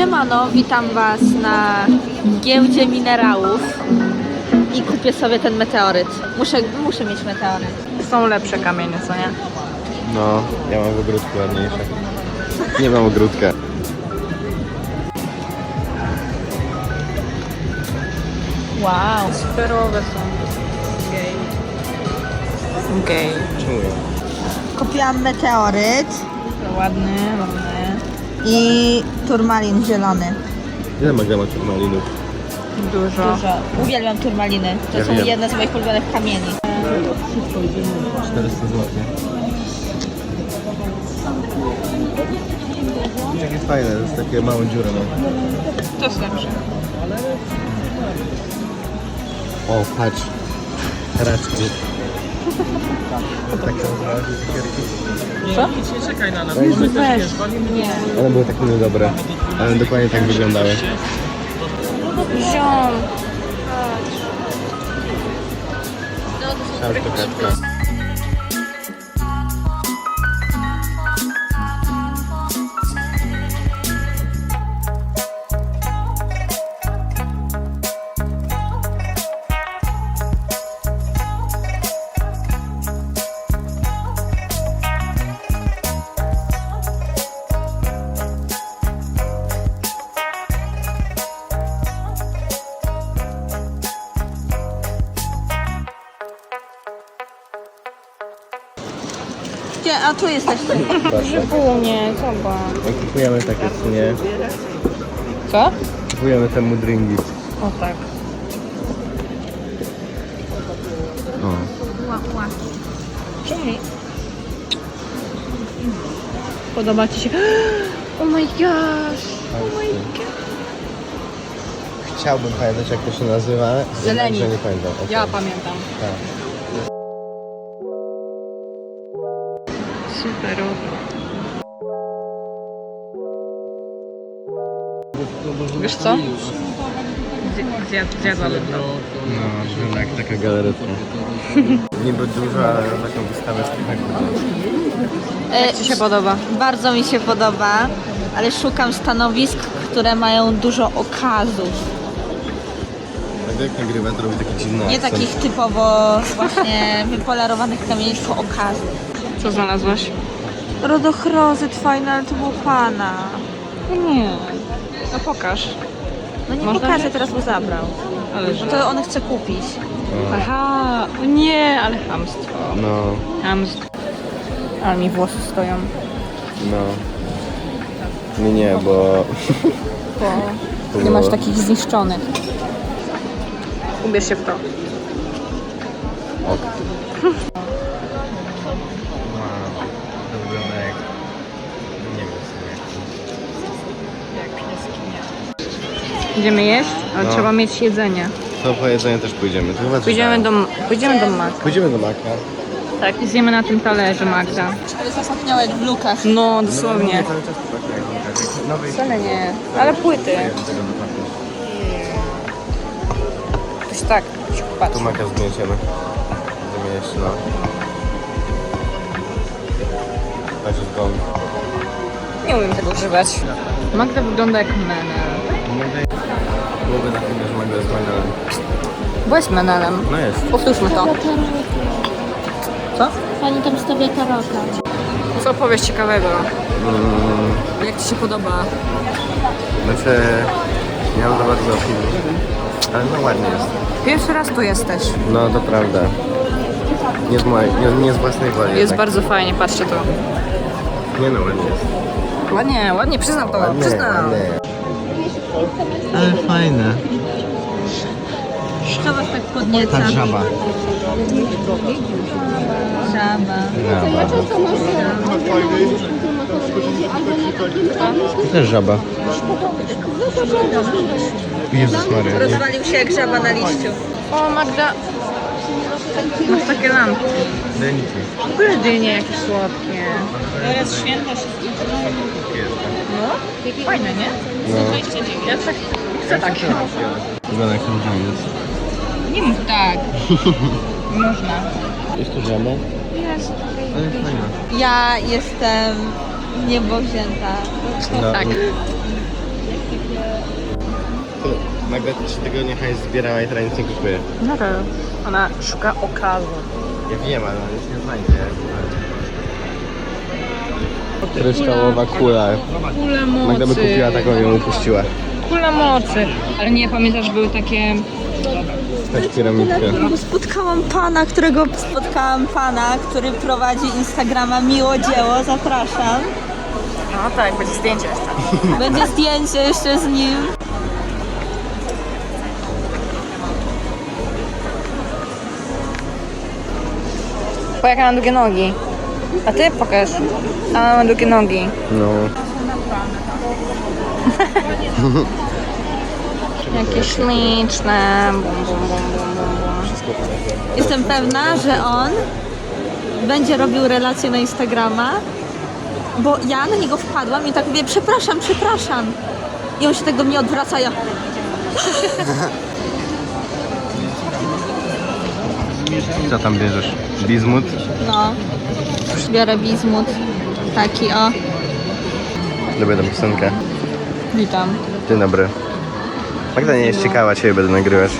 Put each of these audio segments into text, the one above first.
Siemano, witam Was na giełdzie minerałów i kupię sobie ten meteoryt. Muszę, muszę mieć meteoryt. Są lepsze kamienie, co nie? No, ja mam w ogródku ładniejsze. Nie mam ogródka. Wow. Superowe są. Gej. Gej. Czemu? Kupiłam meteoryt Ładny, ładny. I turmalin zielony. Ile ma grama turmalinów? Dużo. Dużo. Uwielbiam turmaliny. To Ja są wiem. jedne z moich ulubionych kamieni. 400 zł. Takie fajne, to jest takie małą dziurę ma. To jest lepsze. O, patrz. Raczki. Tak się nazywały te cukierki? Co? Weź. Nie. One były takie niedobre, ale dokładnie tak wyglądały. Ziom. Czartokatka. A tu jesteście. Proszę. Półnie, zobacz. No, kupujemy takie, co nie? Co? Kupujemy te mudringi. O tak. O. Czemu? Podoba Ci się? Oh my gosh. Chciałbym pamiętać jak to się nazywa. Zeleni. Że nie pamiętam. Ja pamiętam. Tak. Superowe. Wiesz co? Zjadłabym to. No, jak taka galaretka. Niby duża, ale taką wystawę z E, Ci się podoba? Bardzo mi się podoba, ale szukam stanowisk, które mają dużo okazów. Będę jak nagrywa, to robi taki dziwny Nie akcent. takich typowo właśnie wypolerowanych kamieni, tylko okazów. Co znalazłaś? Rodochrozyt fajny, ale to był pana. Nie. No pokaż. No nie Można pokażę, wziąć? teraz mu zabrał. Ale No to on chce kupić. Aha, o nie, ale chamstwo. No, Chamstwo. Ale mi włosy stoją. no. Nie, nie, bo... Bo nie masz takich zniszczonych. Ubierz się w to. Ok. Wygląda jak... Nie wiem sobie jak Idziemy jeść, ale No. trzeba mieć jedzenie. To po jedzenie też pójdziemy. To chyba Pójdziemy do, pójdziemy do Maka. Pójdziemy do Maka. Tak, i zjemy na tym talerzu Magda. Ale zapachniało jak w lukach. No, dosłownie. Cały czas to tak jak w Makach. Nowej Wcale nie, ale płyty. tego tak, patrz. Tu Maka zgnieciemy. Będziemy jeść, no. Nie umiem tego używać. Magda wygląda jak menel. Byłoby na filmie, że Magda jest menelem. Byłeś menelem. No jest. Powtórzmy to. Co? Pani tam stawia tarota. Co powiesz ciekawego? Mm, Jak Ci się podoba? znaczy, nie mam za bardzo opinii. Ale no ładnie jest. Pierwszy raz tu jesteś. No to prawda. Nie z, mojej, nie, nie z własnej woli. Jest jednak. bardzo fajnie, patrzcie to. Nie no, ładnie jest. Ładnie, ładnie, przyznam to, Ładnie, przyznam. ładnie. Ale fajne. Co was tak podnieca? Ta żaba. Żaba. Żaba. To też żaba. Jezus Maria. Rozwalił się jak żaba na liściu. O, Magda. Masz takie lampki. Deniki. W ogóle dynie jakieś słodkie. Teraz święta się No, fajne, nie? No. Ja tak chcę takie. Wygląda jak różaniec. Nie mów tak. Można. Jest to żaba? Jest. Ale fajna. Ja jestem niebowzięta. No, Tak. Magda trzy tygodnie hajs zbierała i teraz nic nie kupuje. No to ona szuka okazu. Ja wiem, ale nic nie znajdzie. Kryształowa kula. Kule Magda by kupiła taką i ją upuściła. Kule mocy. Ale nie, pamiętasz, były takie... Tak piramidkę. Spotkałam pana, którego spotkałam pana, który prowadzi Instagrama Miło Dzieło, zapraszam. No tak, będzie zdjęcie jeszcze. Będzie zdjęcie jeszcze z nim. Bo jak ja mam długie nogi. A ty pokaż. A mam długie nogi. No. Jakie śliczne. Bum, bum, bum, bum, bum, bum. Jestem pewna, że on będzie robił relację na Instagrama, bo ja na niego wpadłam i tak mówię, przepraszam, przepraszam. I on się do mnie odwraca, ja... Co tam bierzesz? Bizmut? No, biorę bizmut. Taki, o. Lubię tę piosenkę. Witam. Dzień dobry. Magda nie jest ciekawa, ciebie będę nagrywać.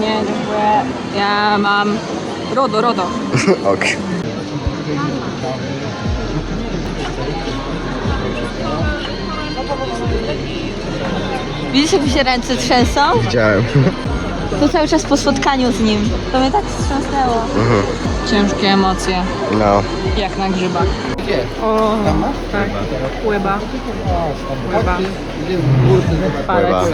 Nie, dziękuję. Ja mam... Rodo, Rodo. ok. Widzisz, jak mi się ręce trzęsą? Widziałem. To cały czas po spotkaniu z nim. To mnie tak wstrząsnęło. Mhm. Ciężkie emocje. No. Jak na grzybach. O, tak. Łeba. Łeba. Pływa.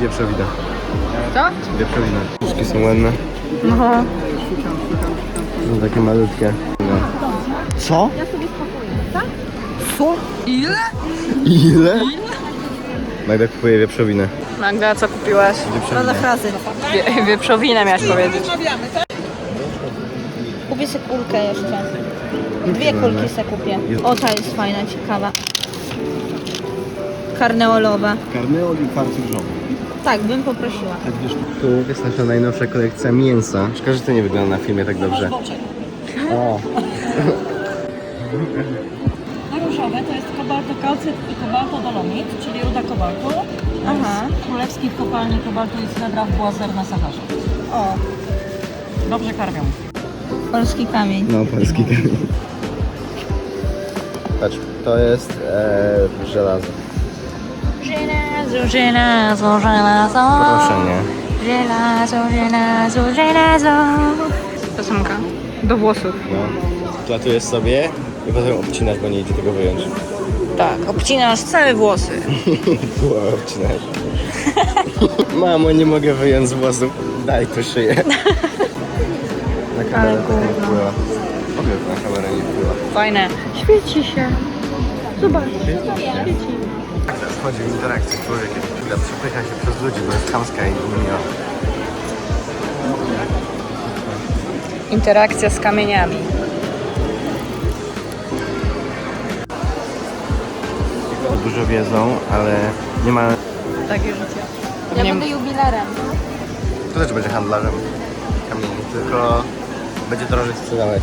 Wieprzowina. Co? Wieprzowina. Puszki są ładne. No. Są takie malutkie. No. Co? Co? Ile? Ile? Magda kupuje wieprzowinę. Magda, co kupiłaś? Rodzę frazy. Wie, wieprzowinę miałaś powiedzieć. Kupię sobie kulkę jeszcze. Dwie kulki sobie kupię. O, ta jest fajna, ciekawa. Karneolowa. Karneol i fartużowy. Tak, bym poprosiła. Tu jest nasza najnowsza kolekcja mięsa. Szkoda, że to nie wygląda na filmie tak dobrze. O, Różowe to jest kobalto kalcyt i kobalto dolomit, czyli ruda kobaltu. Aha. Z królewskiej kopalni kobaltu i srebra w Błazer na Saharze. O, Dobrze karmią. polski kamień. no polski kamień. Patrz, to jest e, żelazo. Żelazo, żelazo, żelazo. Proszę nie. Żelazo, żelazo, żelazo. Piosenka. Do włosów. No. Platujesz sobie i potem obcinasz, bo nie idzie tego wyjąć. Tak, obcinasz całe włosy. Było obcinać. Mamo, nie mogę wyjąć z włosów. Daj to szyję. Na kamerę to nie wpływa. Powiem, na kamerę nie wpływa. Fajne. Świeci się. Wchodzi w interakcję z człowiekiem. Chwila, przepycha się przez ludzi, bo jest chamska i niemiła. Interakcja z kamieniami. Dużo wiedzą, ale nie ma... Takie życie. Ja Nie- będę jubilerem. To też będzie handlarzem kamieni, tylko będzie drożej sprzedawać.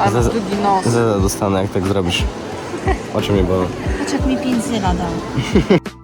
Albo Za- długi nos. Zeza dostanę, jak tak zrobisz. Oczy mnie bolą. Patrz jak mi 5 zyla dał.